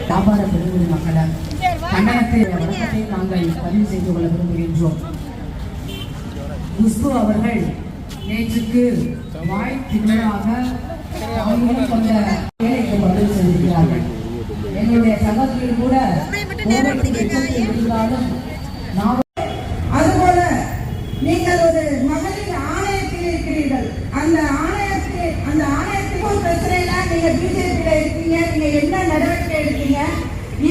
வியாபார பெருங்குடி மக்களால் கண்டனத்தை வழக்கத்தை நாங்கள் பதிவு செய்து கொள்ள விரும்புகின்றோம். குஷ்பு அவர்கள் நேற்றுக்கு வாய் திண்ணராக கொண்ட வேலைக்கு எங்களுடைய சகோதரிகள் கூட நடவடிக்கை எடுத்தீங்க.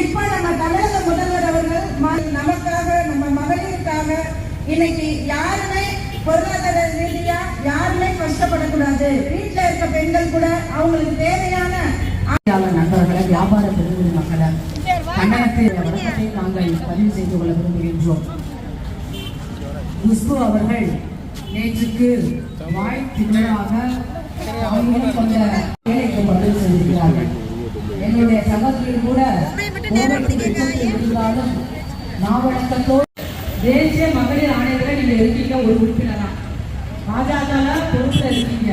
இப்ப நம்ம தமிழக முதல்வர் அவர்கள் நமக்காக நம்ம மகளிருக்காக இன்னைக்கு யாருமே பொருளாதார ரீதியா யாருமே கஷ்டப்படக்கூடாது. வீட்டுல இருக்க பெண்கள் கூட அவங்களுக்கு தேவையான நண்பர்களை வியாபார பெருமக்களை மக்களை வழக்கத்தை நாங்கள் பதிவு செய்து கொள்ள விரும்புகின்றோம். குஷ்பு அவர்கள் நேற்றுக்கு வாய் திமிழாக அவங்களும் கொண்ட இருந்தாலும் மாவட்டத்தோடு தேசிய மகளிர் ஆணையத்தில் நீங்கள் இருக்கீங்க ஒரு உறுப்பினரா? ராஜாஜா பொறுப்புல இருக்கீங்க.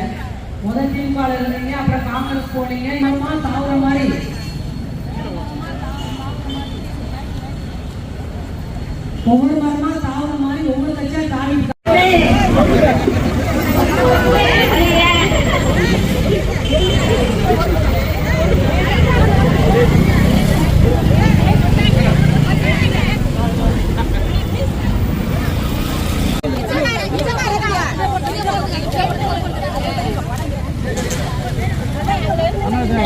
முதல் திமுகவில் இருந்தீங்க அப்புறம் காங்கிரஸ் போனீங்க நம்ம சாகுற மாதிரி. ஒவ்வொரு மரமா சாகுற மாதிரி ஒவ்வொரு கட்சியா தாவிட்டு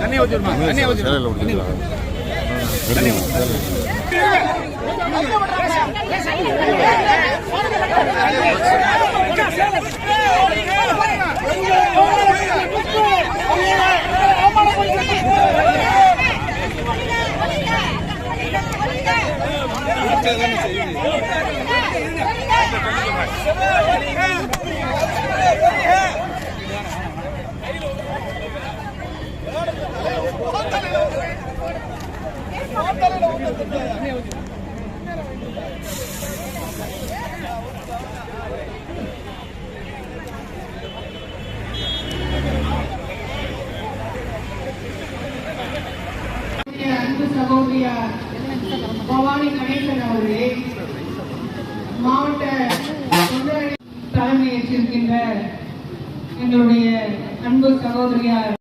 தண்ணி ஊற்றிடுமா தண்ணி ஊற்றிடுமா சகோதரியார் பவானி கணேசன் அவர்களே மாவட்ட தலைமையேற்றிருக்கின்ற எங்களுடைய அன்பு சகோதரியார்